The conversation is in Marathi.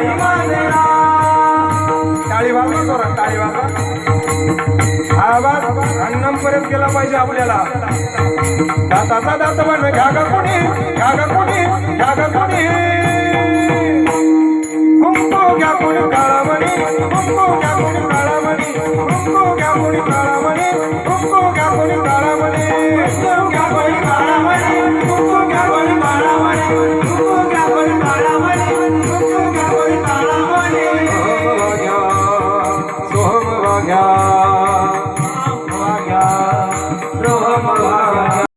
आई माई टाळी वाजवा जोरात टाळी वाजवा आवाज अन्नम पर्यंत गेला पाहिजे आपल्याला. दाताचा दात बन घ्या ग कोणी घ्या ग कोणी घ्या ग कोणी. कुंकू घ्या कोणी काळामणी कुंकू घ्या कोणी काळामणी कुंकू घ्या कोणी काळामणी कुंकू घ्या कोणी काळामणी घ्या घ्या